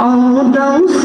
Oh, don't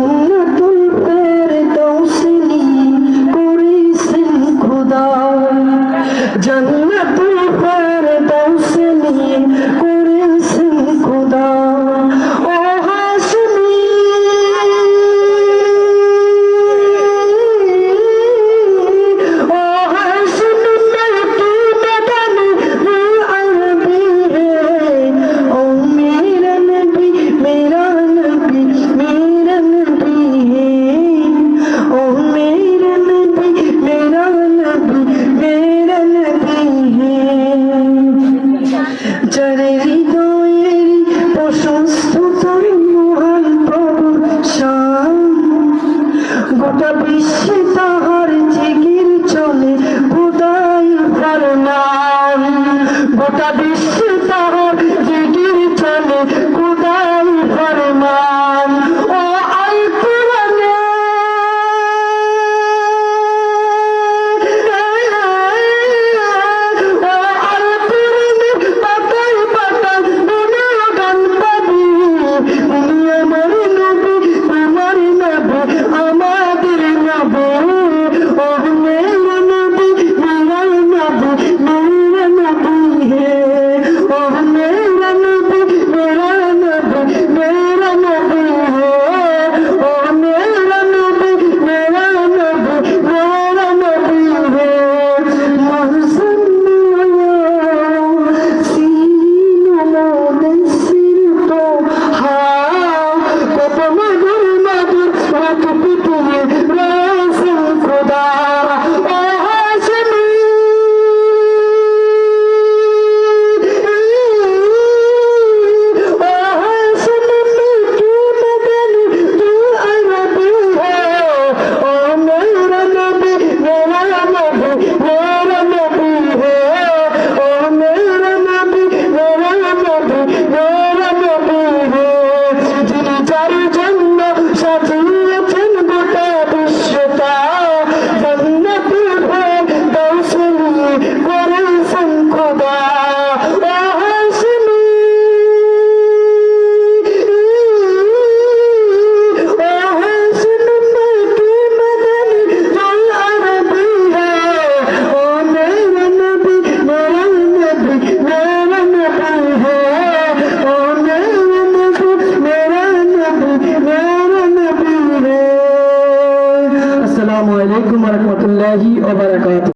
জান্নাতুল ফেরদৌসে নিয়ে করেছেন খোদা। জান্নাতুল ফেরদৌসে নিয়ে فيه রহমতুল্লাহি